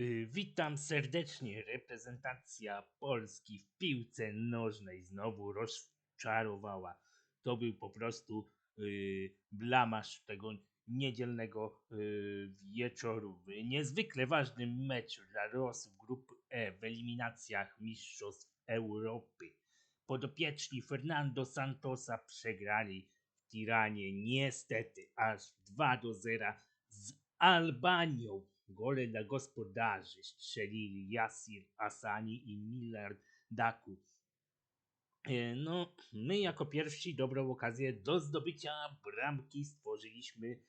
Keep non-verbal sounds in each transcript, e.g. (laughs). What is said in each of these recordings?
Y, Witam serdecznie. Reprezentacja Polski w piłce nożnej znowu rozczarowała. To był po prostu y, blamasz tego niedzielnego y, wieczoru. W niezwykle ważnym meczu dla Rosów grupy E w eliminacjach Mistrzostw Europy. Podopieczni Fernando Santosa przegrali w Tiranie niestety aż 2 do 0 z Albanią. Gole dla gospodarzy strzelili Yasir Asani i Miller Daku. E, No, my jako pierwsi dobrą okazję do zdobycia bramki stworzyliśmy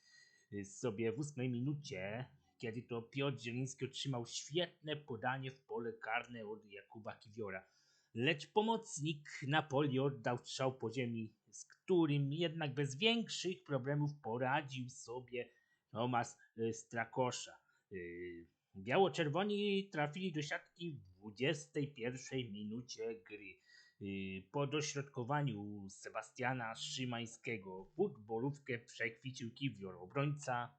y, sobie w ósmej minucie, kiedy to Piotr Zieliński otrzymał świetne podanie w pole karne od Jakuba Kiwiora. Lecz pomocnik Napoli oddał strzał po ziemi, z którym jednak bez większych problemów poradził sobie Tomasz y, Strakosza. Y, Biało-czerwoni trafili do siatki w 21 minucie gry. Y, Po dośrodkowaniu Sebastiana Szymańskiego futbolówkę przekwicił Kiwior, obrońca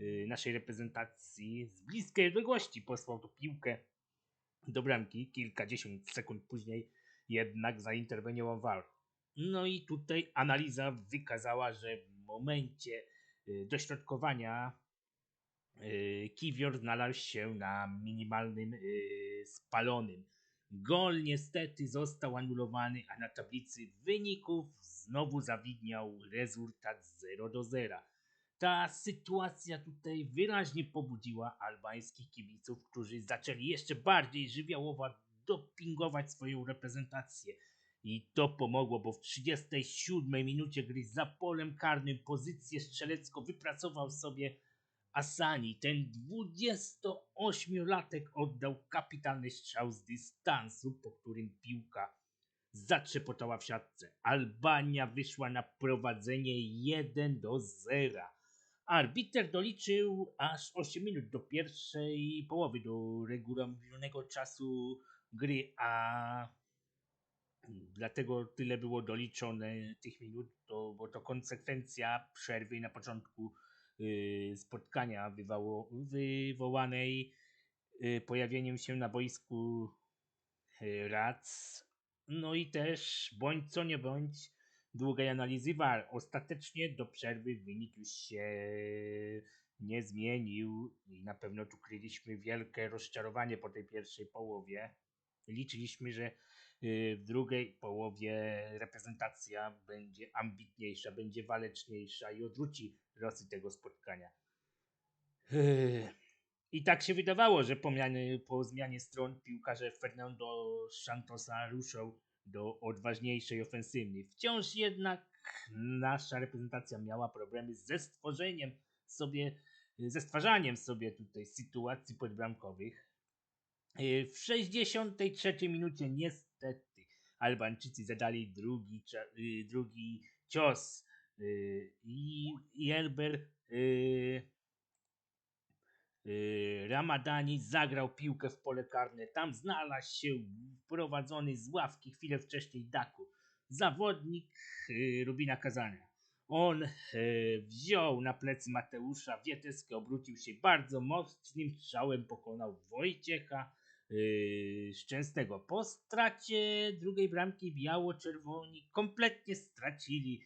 y, naszej reprezentacji z bliskiej odległości posłał tu piłkę do bramki. Kilkadziesiąt sekund później jednak zainterweniował VAR. No i tutaj analiza wykazała, że w momencie dośrodkowania Kiwior znalazł się na minimalnym y, spalonym. Gol niestety został anulowany, a na tablicy wyników znowu zawidniał rezultat 0 do 0. Ta sytuacja tutaj wyraźnie pobudziła albańskich kibiców, którzy zaczęli jeszcze bardziej żywiołowo dopingować swoją reprezentację. I to pomogło, bo w 37 minucie gry za polem karnym pozycję strzelecką wypracował sobie Asani. Ten 28-latek oddał kapitalny strzał z dystansu, po którym piłka zatrzepotała w siatce. Albania wyszła na prowadzenie 1 do 0. Arbiter doliczył aż 8 minut do pierwszej połowy, do regularnego czasu gry, a dlatego tyle było doliczone tych minut, to, bo to konsekwencja przerwy na początku spotkania wywało, wywołanej y, pojawieniem się na boisku y, Rac. No i też, bądź co nie bądź, długiej analizy VAR. Ostatecznie do przerwy wynik już się nie zmienił i na pewno tu kryliśmy wielkie rozczarowanie po tej pierwszej połowie. Liczyliśmy, że y, w drugiej połowie reprezentacja będzie ambitniejsza, będzie waleczniejsza i odwróci losy tego spotkania. Yy. I tak się wydawało, że po, mianie, po zmianie stron piłkarze Fernando Santosa ruszą do odważniejszej ofensywy. Wciąż jednak nasza reprezentacja miała problemy ze stworzeniem sobie, ze stwarzaniem sobie tutaj sytuacji podbramkowych. Yy, W 63 minucie niestety Albańczycy zadali drugi, yy, drugi cios yy, i yy, yy, Ramadani zagrał piłkę w pole karne. Tam znalazł się wprowadzony z ławki chwilę wcześniej Daku. Zawodnik Rubina Kazania. On wziął na plecy Mateusza Wieteskę, obrócił się bardzo mocnym strzałem, pokonał Wojciecha yy, Szczęsnego. Po stracie drugiej bramki biało-czerwoni kompletnie stracili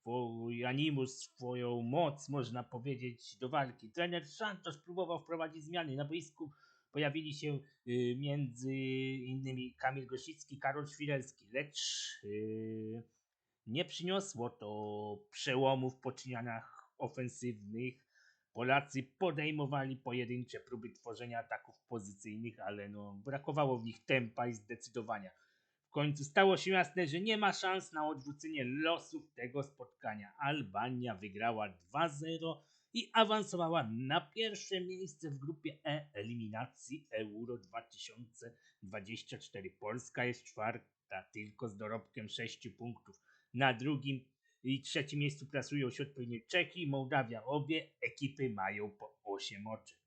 swój animus, swoją moc, można powiedzieć, do walki. Trener Santos próbował wprowadzić zmiany. Na boisku pojawili się y, między innymi Kamil Gosicki, Karol Świrelski, lecz y, nie przyniosło to przełomu w poczynaniach ofensywnych. Polacy podejmowali pojedyncze próby tworzenia ataków pozycyjnych, ale no, brakowało w nich tempa i zdecydowania. W końcu stało się jasne, że nie ma szans na odwrócenie losów tego spotkania. Albania wygrała 2-0 i awansowała na pierwsze miejsce w grupie E eliminacji Euro 2024. Polska jest czwarta, tylko z dorobkiem 6 punktów. Na drugim i trzecim miejscu plasują się odpowiednio Czechy i Mołdawia. Obie ekipy mają po 8 oczek.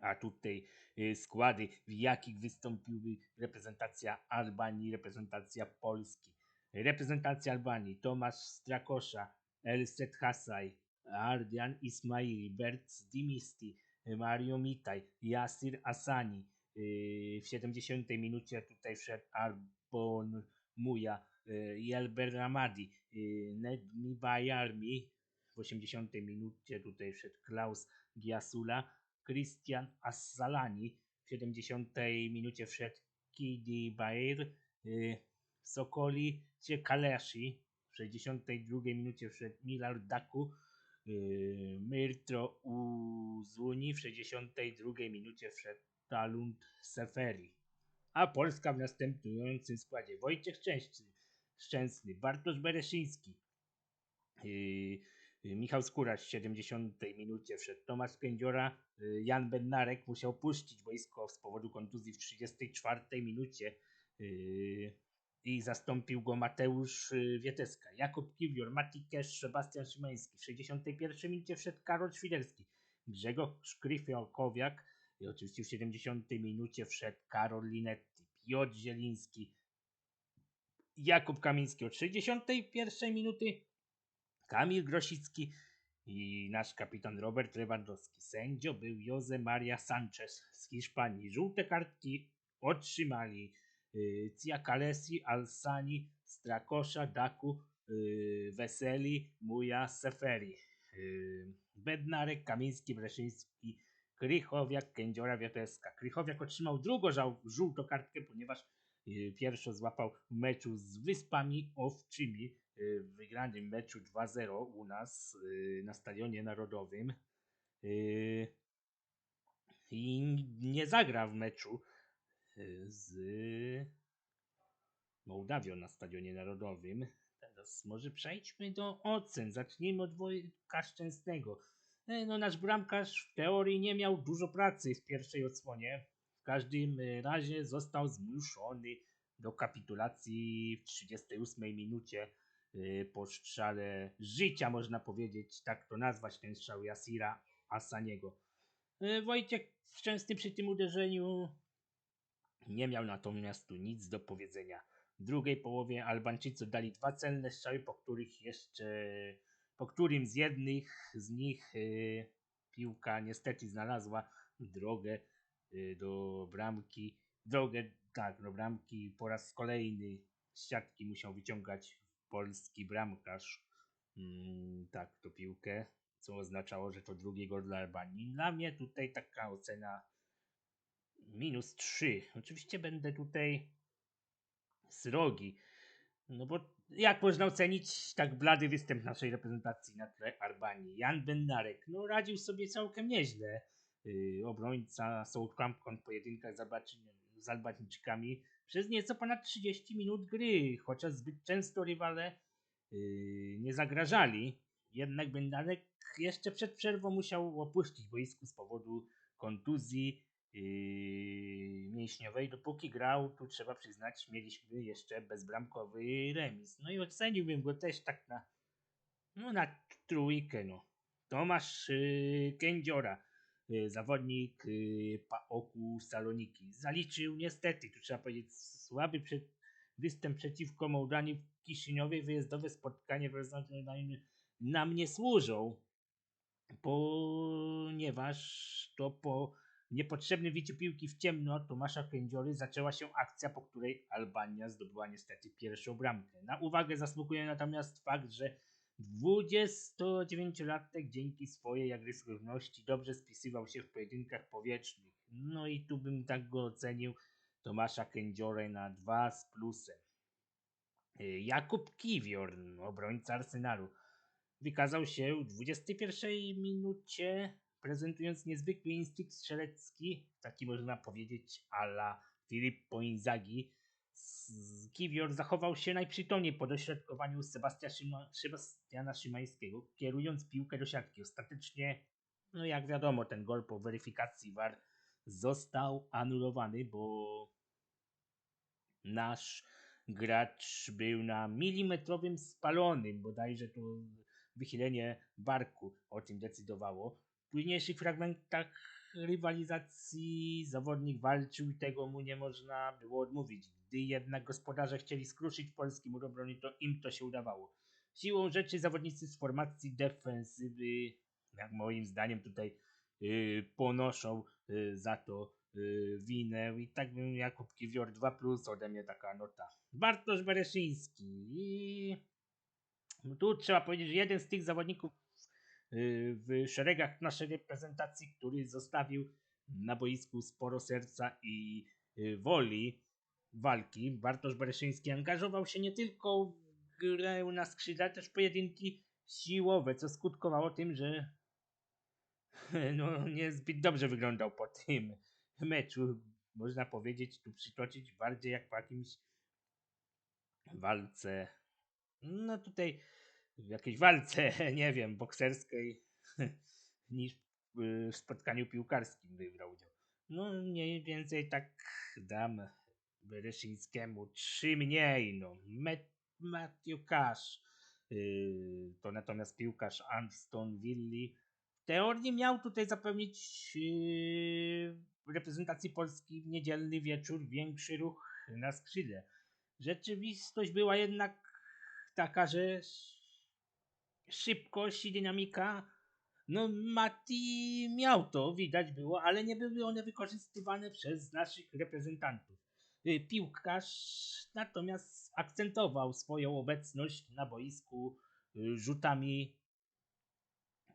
A tutaj y, składy, w jakich wystąpiły reprezentacja Albanii, reprezentacja Polski. Reprezentacja Albanii Tomasz Strakosza, Elset Hasaj, Ardian Ismaili, Bert Dimisti, Mario Mitaj, Yasir Asani. Yy, w 70 minucie tutaj wszedł Arbon Muja, yy, Yelber Ramadi, yy, Nedmi Bajarmi. W 80 minucie tutaj wszedł Klaus Giasula, Christian Assalani. W 70 minucie wszedł Kidi Bair, yy, Sokoli Kaleshi. W 62 minucie wszedł Milar Daku, Myrtro Uzuni. W 62 minucie wszedł Talund Seferi. A Polska w następującym składzie Wojciech Szczęsny, Szczęsny. Bartosz Bereszyński, yy, Michał Skóraś w 70 minucie wszedł. Tomasz Kędziora, yy, Jan Bednarek musiał puścić wojsko z powodu kontuzji w 34 minucie yy, i zastąpił go Mateusz yy, Wieteska. Jakub Kiwior, Mati Kesz, Sebastian Szymański. W 61 minucie wszedł Karol Świderski, Grzegorz Kryfiokowiak. I oczywiście w 70 minucie wszedł Karol Linetti, Piotr Zieliński, Jakub Kamiński od 61 minuty, Kamil Grosicki i nasz kapitan Robert Lewandowski. Sędzio był Jose Maria Sanchez z Hiszpanii. Żółte kartki otrzymali yy, Ciakalesi, Alsani, Strakosza, Daku, yy, Weseli, Muja, Seferi. Yy, Bednarek, Kamiński, Breszyński, Krychowiak, Kędziora, Wioteska. Krychowiak otrzymał drugą żółtą kartkę, ponieważ yy, pierwszą złapał w meczu z Wyspami Owczymi yy, w wygranym meczu 2-0 u nas yy, na Stadionie Narodowym. I nie zagra w meczu z Mołdawią na Stadionie Narodowym. Teraz może przejdźmy do ocen. Zacznijmy od Wojtka Szczęsnego. No, nasz bramkarz w teorii nie miał dużo pracy w pierwszej odsłonie. Każdym razie został zmuszony do kapitulacji w 38 minucie e, po strzale życia, można powiedzieć, tak to nazwać ten strzał Jasira Asaniego. E, Wojciech Szczęsny przy tym uderzeniu nie miał natomiast tu nic do powiedzenia. W drugiej połowie Albańczycy dali dwa celne strzały, po których jeszcze po którym z jednych z nich y, piłka niestety znalazła drogę y, do bramki. Drogę, tak, do bramki po raz kolejny siatki musiał wyciągać polski bramkarz. Mm, tak, to piłkę, co oznaczało, że to drugi gol dla Albanii. Dla mnie tutaj taka ocena minus 3. Oczywiście będę tutaj srogi. No bo jak można ocenić tak blady występ naszej reprezentacji na tle Albanii? Jan Bednarek, no radził sobie całkiem nieźle. Yy, obrońca Southampton w pojedynkach z, Albańczykami przez nieco ponad 30 minut gry, chociaż zbyt często rywale yy, nie zagrażali. Jednak Bednarek jeszcze przed przerwą musiał opuścić boisku z powodu kontuzji yy, mięśniowej. Dopóki grał, tu trzeba przyznać, mieliśmy jeszcze bezbramkowy remis. No i oceniłbym go też tak na, no na trójkę. No. Tomasz Kędziora, zawodnik yy, Paoku Saloniki. Zaliczył niestety, tu trzeba powiedzieć, słaby przed, występ przeciwko Mołdanii w Kiszyniowie. Wyjazdowe spotkanie w nam nie służą, ponieważ to po niepotrzebnym biciu piłki w ciemno Tomasza Kędziory zaczęła się akcja, po której Albania zdobyła niestety pierwszą bramkę. Na uwagę zasługuje natomiast fakt, że 29-latek dzięki swojej agresywności dobrze spisywał się w pojedynkach powietrznych. No i tu bym tak go ocenił Tomasza Kędziorę na 2 z plusem. Y, Jakub Kiwior, obrońca Arsenalu, wykazał się w 21 minucie prezentując niezwykły instynkt strzelecki, taki można powiedzieć ala Filippo Inzaghi. Kiwior zachował się najprzytomniej po dośrodkowaniu Sebastia Szyma, Sebastiana Szymańskiego, kierując piłkę do siatki. Ostatecznie, no jak wiadomo, ten gol po weryfikacji VAR został anulowany, bo nasz gracz był na milimetrowym spalonym, bodajże to wychylenie barku o tym decydowało. W późniejszych fragmentach rywalizacji zawodnik walczył i tego mu nie można było odmówić. Gdy jednak gospodarze chcieli skruszyć polski mur obrony, to im to się udawało. Siłą rzeczy zawodnicy z formacji defensywy, jak moim zdaniem tutaj y, ponoszą y, za to y, winę i tak bym Jakub Kiwior 2 plus ode mnie taka nota. Bartosz Bereszyński i tu trzeba powiedzieć, że jeden z tych zawodników y, w szeregach naszej reprezentacji, który zostawił na boisku sporo serca i y, woli walki. Bartosz Bereszyński angażował się nie tylko w grę na skrzydłach, też pojedynki siłowe, co skutkowało tym, że (laughs) no, niezbyt dobrze wyglądał po tym meczu. Można powiedzieć, tu przytoczyć bardziej jak po jakimś walce. No tutaj w jakiejś walce, (laughs) nie wiem, bokserskiej (laughs) niż w spotkaniu piłkarskim wybrał udział. No mniej więcej tak dam Bereszyńskiemu trzy mniej, no. Matthew Cash yy, to natomiast piłkarz Anston Willi w teorii miał tutaj zapewnić yy, reprezentacji Polski w niedzielny wieczór większy ruch na skrzydle. Rzeczywistość była jednak taka, że szybkość i dynamika no Mati miał to, widać było, ale nie były one wykorzystywane przez naszych reprezentantów. Y, Piłkarz natomiast akcentował swoją obecność na boisku y, rzutami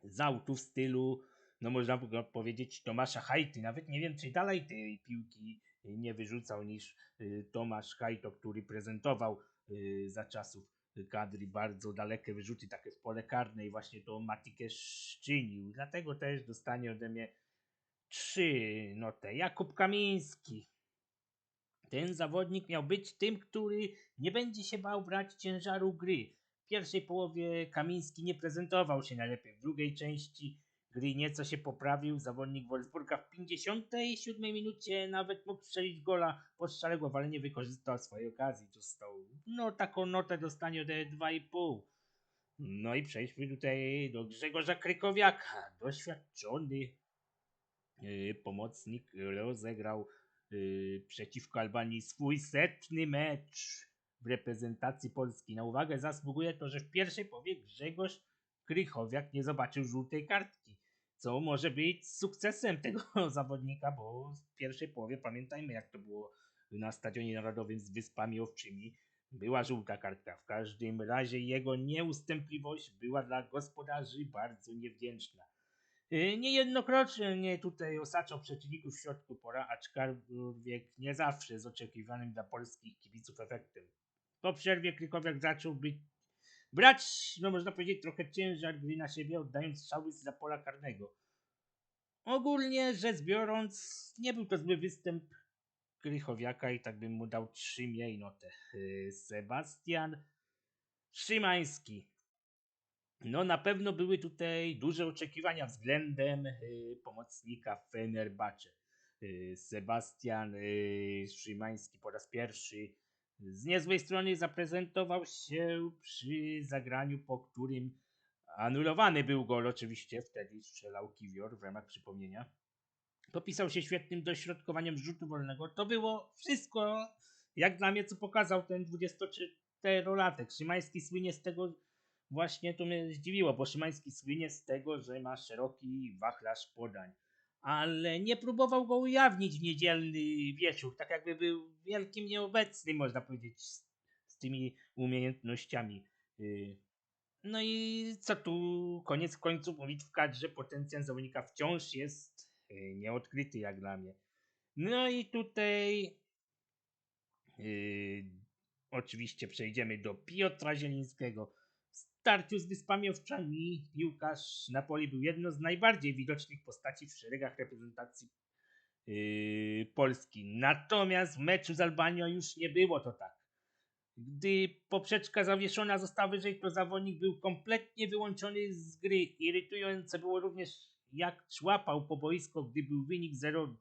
z autu w stylu, no można powiedzieć Tomasza Hajty. Nawet nie wiem, czy dalej tej piłki nie wyrzucał niż y, Tomasz Hajto, który prezentował za czasów kadry bardzo dalekie wyrzuty, takie w pole karne i właśnie to Matikę szczynił. Dlatego też dostanie ode mnie trzy notę. Jakub Kamiński. Ten zawodnik miał być tym, który nie będzie się bał brać ciężaru gry. W pierwszej połowie Kamiński nie prezentował się najlepiej. W drugiej części gry nieco się poprawił. Zawodnik Wolfsburga w 57 minucie nawet mógł strzelić gola po strzale głowy, ale nie wykorzystał swojej okazji. Dostał, no taką notę dostanie ode 2,5. No i przejdźmy tutaj do Grzegorza Krykowiaka. Doświadczony yy, pomocnik rozegrał przeciwko Albanii swój setny mecz w reprezentacji Polski. Na uwagę zasługuje to, że w pierwszej powie Grzegorz Krychowiak nie zobaczył żółtej kartki, co może być sukcesem tego (laughs) zawodnika, bo w pierwszej połowie pamiętajmy jak to było na Stadionie Narodowym z Wyspami Owczymi. Była żółta kartka. W każdym razie jego nieustępliwość była dla gospodarzy bardzo niewdzięczna. Y, niejednokrotnie tutaj osaczał przeciwników w środku pora, aczkolwiek nie zawsze z oczekiwanym dla polskich kibiców efektem. Po przerwie Krykowiak zaczął być brać, no można powiedzieć, trochę ciężar gry na siebie, oddając strzały z pola karnego. Ogólnie rzecz biorąc, nie był to zły występ Krychowiaka i tak bym mu dał trzy mniej notę. Y, Sebastian Szymański. No na pewno były tutaj duże oczekiwania względem y, pomocnika Fenerbahce. Y, Sebastian y, Szymański po raz pierwszy z niezłej strony zaprezentował się przy zagraniu, po którym anulowany był gol oczywiście, wtedy strzelał Kiwior w ramach przypomnienia. Popisał się świetnym dośrodkowaniem rzutu wolnego. To było wszystko, jak dla mnie, co pokazał ten 24-latek. Szymański słynie z tego, właśnie to mnie zdziwiło, bo Szymański słynie z tego, że ma szeroki wachlarz podań. Ale nie próbował go ujawnić w niedzielny wieczór, tak jakby był wielkim nieobecny, można powiedzieć, z, z tymi umiejętnościami. Y, no i co tu koniec końców mówić w kadrze, potencjał zawodnika wciąż jest y, nieodkryty jak dla mnie. No i tutaj yy, oczywiście przejdziemy do Piotra Zielińskiego starciu z Wyspami Owczami piłkarz Napoli był jedną z najbardziej widocznych postaci w szeregach reprezentacji yy, Polski. Natomiast w meczu z Albanią już nie było to tak. Gdy poprzeczka zawieszona została wyżej, to zawodnik był kompletnie wyłączony z gry. Irytujące było również jak człapał po boisko, gdy był wynik 0-2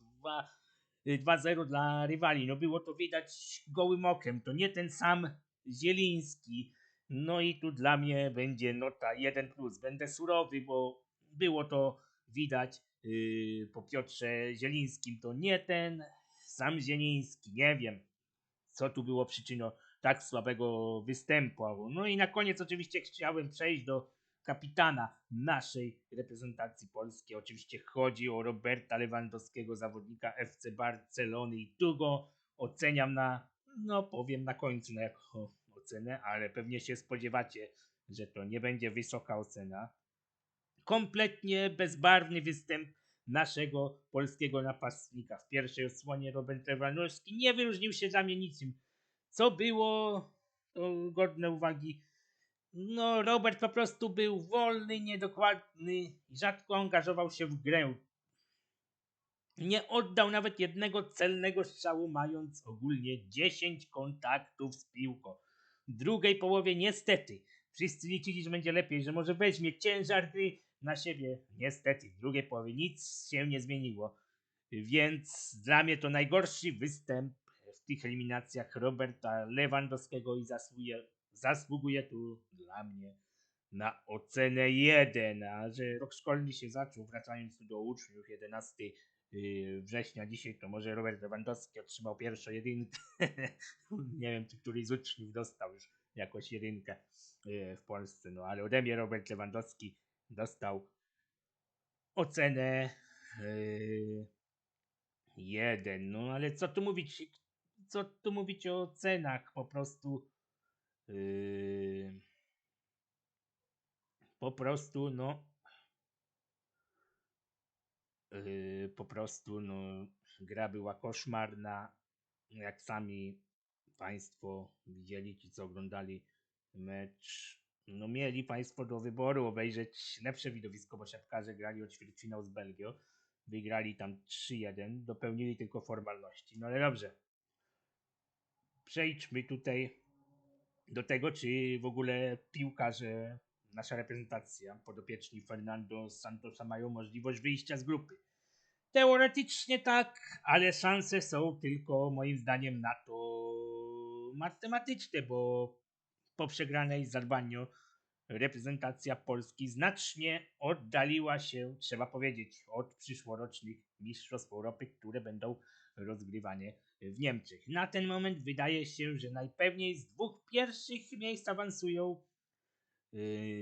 2-0 dla rywali. No było to widać gołym okiem. To nie ten sam Zieliński, no i tu dla mnie będzie nota 1 plus. Będę surowy, bo było to widać yy, po Piotrze Zielińskim. To nie ten sam Zieliński. Nie wiem, co tu było przyczyną tak słabego występu. No i na koniec oczywiście chciałem przejść do kapitana naszej reprezentacji polskiej. Oczywiście chodzi o Roberta Lewandowskiego, zawodnika FC Barcelony i tu go oceniam na, no powiem na końcu na jaką ocenę, ale pewnie się spodziewacie, że to nie będzie wysoka ocena. Kompletnie bezbarwny występ naszego polskiego napastnika. W pierwszej odsłonie Robert Lewandowski nie wyróżnił się dla mnie niczym. Co było godne uwagi? No, Robert po prostu był wolny, niedokładny rzadko angażował się w grę. Nie oddał nawet jednego celnego strzału, mając ogólnie 10 kontaktów z piłką. Drugiej połowie niestety wszyscy liczyli, że będzie lepiej, że może weźmie ciężar gry na siebie. Niestety w drugiej połowie nic się nie zmieniło. Więc dla mnie to najgorszy występ w tych eliminacjach Roberta Lewandowskiego i zasługuje, zasługuje tu dla mnie na ocenę 1. A że rok szkolny się zaczął, wracając do uczniów 11 yy, września dzisiaj, to może Robert Lewandowski otrzymał pierwszą jedynkę. (laughs) nie wiem, czy któryś z uczniów dostał już jakąś jedynkę yy, w Polsce, no ale ode mnie Robert Lewandowski dostał ocenę yy, jeden. No ale co tu mówić, co tu mówić o cenach? Po prostu yy, po prostu no po prostu no gra była koszmarna. Jak sami Państwo widzieli, ci co oglądali mecz, no mieli Państwo do wyboru obejrzeć lepsze widowisko, bo siatkarze grali o ćwierćfinał z Belgią. Wygrali tam 3-1, dopełnili tylko formalności. No ale dobrze. Przejdźmy tutaj do tego, czy w ogóle piłkarze, nasza reprezentacja, podopieczni Fernando Santosa mają możliwość wyjścia z grupy. Teoretycznie tak, ale szanse są tylko moim zdaniem na to matematyczne, bo po przegranej z Albanią reprezentacja Polski znacznie oddaliła się, trzeba powiedzieć, od przyszłorocznych Mistrzostw Europy, które będą rozgrywane w Niemczech. Na ten moment wydaje się, że najpewniej z dwóch pierwszych miejsc awansują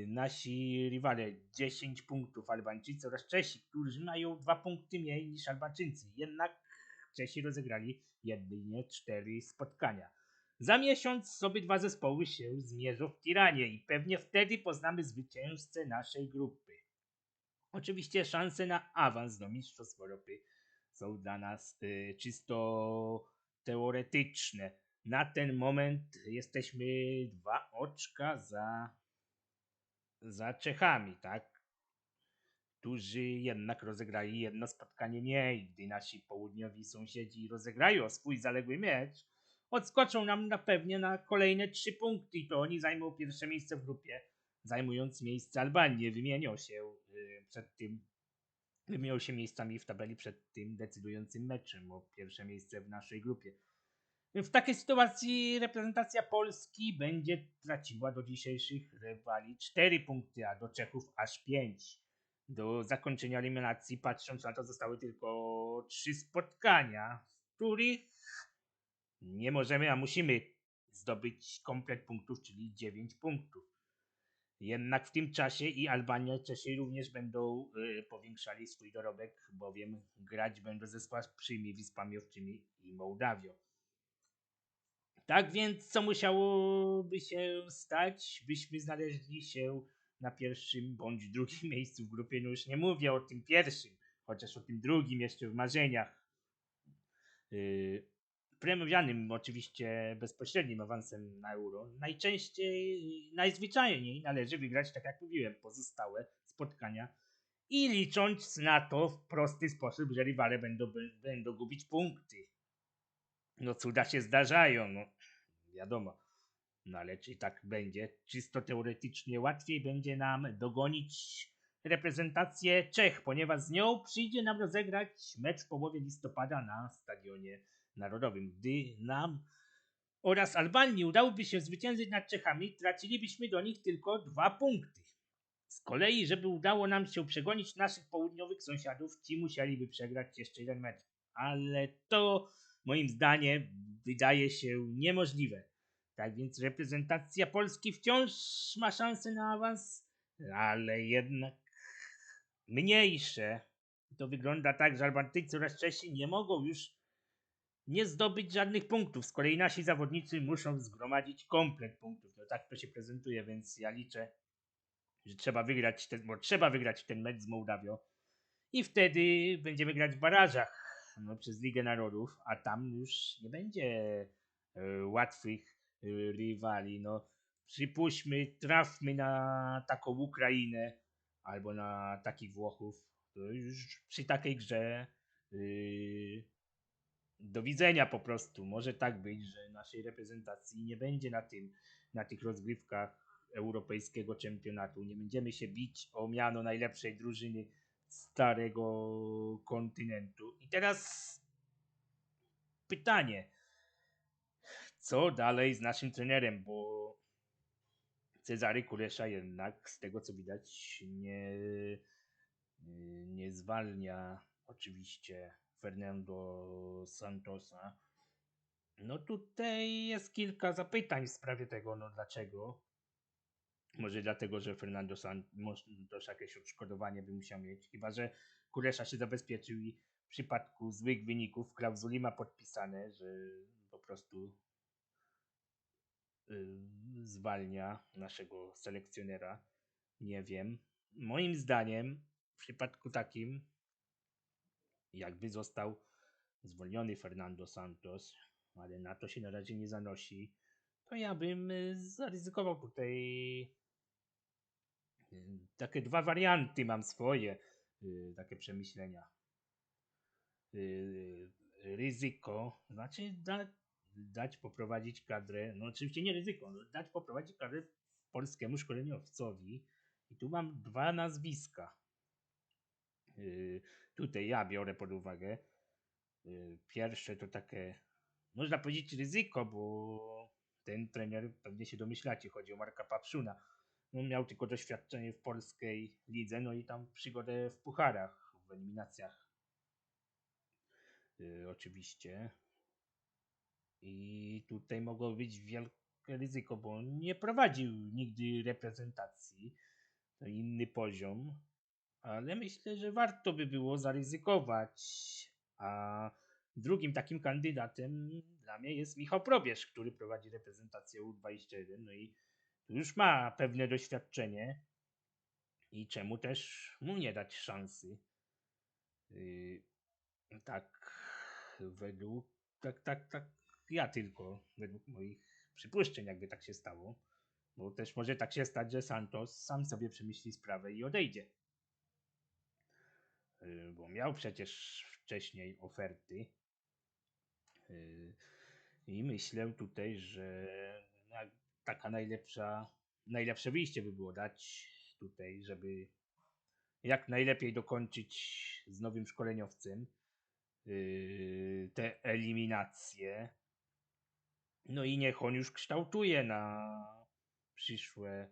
nasi rywale. 10 punktów Albańczycy oraz Czesi, którzy mają dwa punkty mniej niż Albańczycy. Jednak Czesi rozegrali jedynie cztery spotkania. Za miesiąc obydwa zespoły się zmierzą w Tiranie i pewnie wtedy poznamy zwycięzcę naszej grupy. Oczywiście szanse na awans do Mistrzostw Europy są dla nas y, czysto teoretyczne. Na ten moment jesteśmy dwa oczka za, za Czechami, tak? Którzy jednak rozegrali jedno spotkanie mniej. Gdy nasi południowi sąsiedzi rozegrają swój zaległy mecz, odskoczą nam na pewnie na kolejne trzy punkty i to oni zajmą pierwsze miejsce w grupie, zajmując miejsce Albanii. Wymienią się y, przed tym, wymienią się miejscami w tabeli przed tym decydującym meczem o pierwsze miejsce w naszej grupie. W takiej sytuacji reprezentacja Polski będzie traciła do dzisiejszych rywali 4 punkty, a do Czechów aż 5. Do zakończenia eliminacji, patrząc na to, zostały tylko 3 spotkania, w których nie możemy, a musimy zdobyć komplet punktów, czyli 9 punktów. Jednak w tym czasie i Albania, i Czesi również będą y, powiększali swój dorobek, bowiem grać będą ze słabszymi Wyspami Owczymi i Mołdawią. Tak więc, co musiałoby się stać, byśmy znaleźli się na pierwszym bądź drugim (laughs) miejscu w grupie. No już nie mówię o tym pierwszym, chociaż o tym drugim jeszcze w marzeniach. Yy, oczywiście bezpośrednim awansem na euro, najczęściej, najzwyczajniej należy wygrać, tak jak mówiłem, pozostałe spotkania i licząc na to w prosty sposób, że rywale będą, będą gubić punkty. No cuda się zdarzają, no wiadomo. No ale czy tak będzie? Czysto teoretycznie łatwiej będzie nam dogonić reprezentację Czech, ponieważ z nią przyjdzie nam rozegrać mecz w połowie listopada na stadionie narodowym. Gdy nam oraz Albanii udałoby się zwyciężyć nad Czechami, tracilibyśmy do nich tylko dwa punkty. Z kolei, żeby udało nam się przegonić naszych południowych sąsiadów, ci musieliby przegrać jeszcze jeden mecz. Ale to moim zdaniem wydaje się niemożliwe. Tak więc reprezentacja Polski wciąż ma szansę na awans ale jednak mniejsze. To wygląda tak, że Albantycy coraz częściej nie mogą już nie zdobyć żadnych punktów. Z kolei nasi zawodnicy muszą zgromadzić komplet punktów. No tak to się prezentuje, więc ja liczę, że trzeba wygrać ten, bo trzeba wygrać ten mecz z Mołdawią i wtedy będziemy grać w barażach no, przez Ligę Narodów, a tam już nie będzie e, łatwych rywali. No, przypuśćmy, trafmy na taką Ukrainę albo na takich Włochów, to już przy takiej grze yy, do widzenia po prostu. Może tak być, że naszej reprezentacji nie będzie na tym, na tych rozgrywkach europejskiego czempionatu. Nie będziemy się bić o miano najlepszej drużyny starego kontynentu. I teraz pytanie. Co dalej z naszym trenerem, bo Cezary Kulesza jednak, z tego co widać, nie, nie zwalnia oczywiście Fernando Santosa. No tutaj jest kilka zapytań w sprawie tego, no dlaczego. Może dlatego, że Fernando Santos jakieś odszkodowanie by musiał mieć. Chyba, że Kulesza się zabezpieczył i w przypadku złych wyników klauzuli ma podpisane, że po prostu zwalnia naszego selekcjonera. Nie wiem. Moim zdaniem w przypadku takim jakby został zwolniony Fernando Santos, ale na to się na razie nie zanosi, to ja bym y, zaryzykował tutaj y, takie dwa warianty mam swoje, y, takie przemyślenia. Ryzyko, znaczy dać poprowadzić kadrę, no oczywiście nie ryzyko, no dać poprowadzić kadrę polskiemu szkoleniowcowi i tu mam dwa nazwiska. Tutaj ja biorę pod uwagę. Pierwsze to takie, można powiedzieć, ryzyko, bo ten trener, pewnie się domyślacie, chodzi o Marka Papszuna. On miał tylko doświadczenie w polskiej lidze, no i tam przygodę w pucharach, w eliminacjach. Yy, oczywiście. I tutaj mogło być wielkie ryzyko, bo on nie prowadził nigdy reprezentacji. To inny poziom ale myślę, że warto by było zaryzykować. A drugim takim kandydatem dla mnie jest Michał Probierz, który prowadzi reprezentację U21, no i już ma pewne doświadczenie i czemu też mu nie dać szansy. Yy, tak, według, tak, tak, tak, ja tylko, według moich przypuszczeń, jakby tak się stało. Bo też może tak się stać, że Santos sam sobie przemyśli sprawę i odejdzie. Y, bo miał przecież wcześniej oferty. Y, I myślę tutaj, że taka najlepsza, najlepsze wyjście by było dać tutaj, żeby jak najlepiej dokończyć z nowym szkoleniowcem y, te eliminacje. No i niech on już kształtuje na przyszłe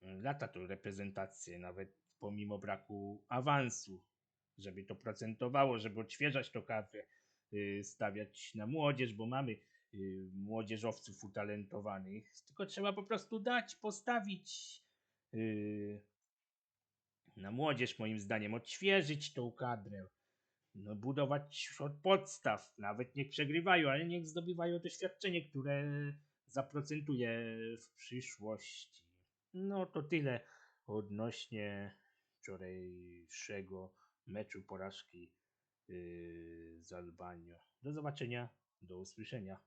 lata to reprezentację, nawet pomimo braku awansu, żeby to procentowało, żeby odświeżać to kadrę, y, stawiać na młodzież, bo mamy y, młodzieżowców utalentowanych, tylko trzeba po prostu dać, postawić y, na młodzież, moim zdaniem, odświeżyć tą kadrę, no, budować od podstaw, nawet niech przegrywają, ale niech zdobywają doświadczenie, które zaprocentuje w przyszłości. No to tyle odnośnie wczorajszego meczu porażki yy, z Albanią. Do zobaczenia, do usłyszenia.